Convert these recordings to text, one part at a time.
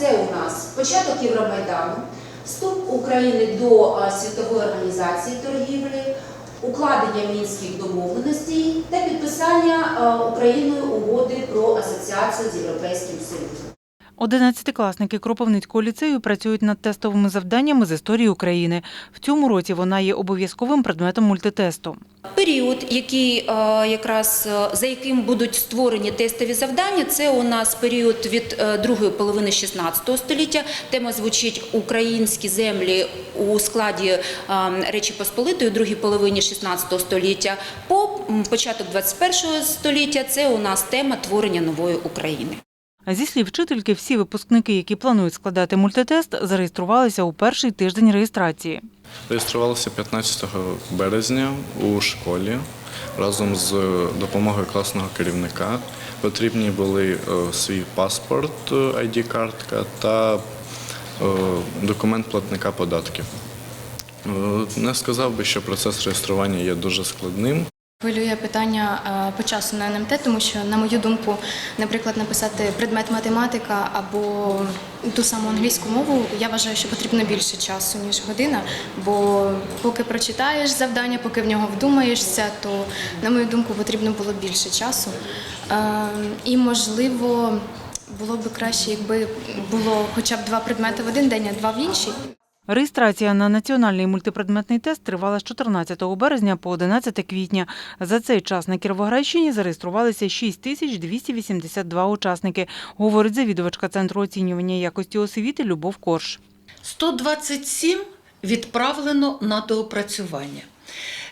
Це у нас початок Євромайдану, вступ України до світової організації торгівлі, укладення мінських домовленостей та підписання Україною угоди про асоціацію з Європейським Союзом. Одинадцятикласники Кропивницького ліцею працюють над тестовими завданнями з історії України. В цьому році вона є обов'язковим предметом мультитесту. Період, який е, якраз е, за яким будуть створені тестові завдання, це у нас період від е, другої половини 16 століття. Тема звучить українські землі у складі Речі Посполитої, другій половині 16 століття. По початок 21 століття це у нас тема творення нової України. Зі слів вчительки, всі випускники, які планують складати мультитест, зареєструвалися у перший тиждень реєстрації. Реєструвалися 15 березня у школі разом з допомогою класного керівника. Потрібні були е, свій паспорт, ID-картка та е, документ платника податків. Е, Не сказав би, що процес реєстрування є дуже складним. Хвилює питання е, по часу на НМТ, тому що, на мою думку, наприклад, написати предмет математика або ту саму англійську мову, я вважаю, що потрібно більше часу, ніж година. Бо поки прочитаєш завдання, поки в нього вдумаєшся, то, на мою думку, потрібно було більше часу. Е, І, можливо, було б краще, якби було хоча б два предмети в один день, а два в інший. Реєстрація на національний мультипредметний тест тривала з 14 березня по 11 квітня. За цей час на Кіровоградщині зареєструвалися 6 тисяч 282 учасники, говорить завідувачка Центру оцінювання якості освіти Любов Корж. 127 відправлено на доопрацювання.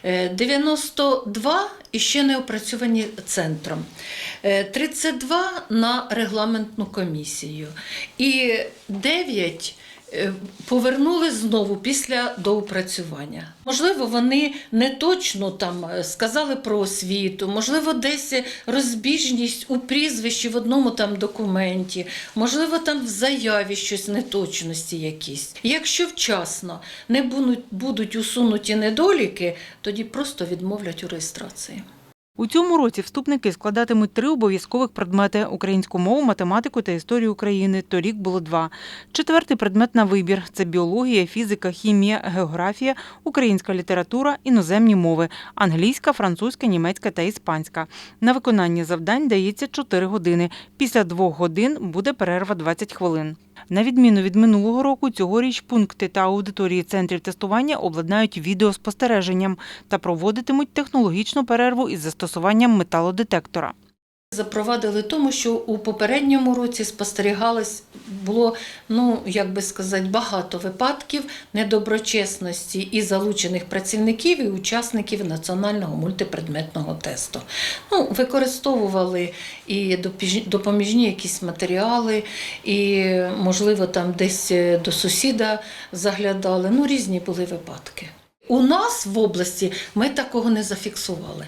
Е, 92 іще не опрацьовані центром, Е, 32 на регламентну комісію і 9 е, повернули знову після доопрацювання. Можливо, вони не точно там е, сказали про освіту, можливо, десь розбіжність у прізвищі в одному там документі, можливо, там в заяві щось неточності якісь. Якщо вчасно не будуть усунуті недоліки, тоді просто відмовлять у реєстрації. У цьому році вступники складатимуть три обов'язкових предмети – українську мову, математику та історію України. Торік було два. Четвертий предмет на вибір – це біологія, фізика, хімія, географія, українська література, іноземні мови – англійська, французька, німецька та іспанська. На виконання завдань дається 4 години. Після двох годин буде перерва 20 хвилин. На відміну від минулого року, цьогоріч пункти та аудиторії центрів тестування обладнають відеоспостереженням та проводитимуть технологічну перерву із застосуванням металодетектора. Запровадили тому, що у попередньому році спостерігалось було, ну як би сказати, багато випадків недоброчесності і залучених працівників і учасників національного мультипредметного тесту. Ну, використовували і допоміжні якісь матеріали, і, можливо, там десь е, до сусіда заглядали. Ну, різні були випадки. У нас в області ми такого не зафіксували.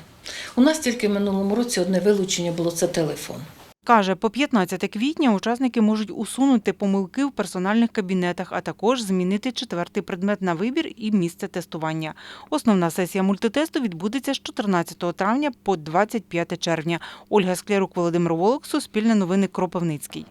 У нас тільки в минулому році одне вилучення було це телефон. Каже, по 15 квітня учасники можуть усунути помилки в персональних кабінетах, а також змінити четвертий предмет на вибір і місце тестування. Основна сесія мультитесту відбудеться з 14 травня по 25 червня. Ольга Склярук, Володимир Волок, Суспільне новини Кропивницький.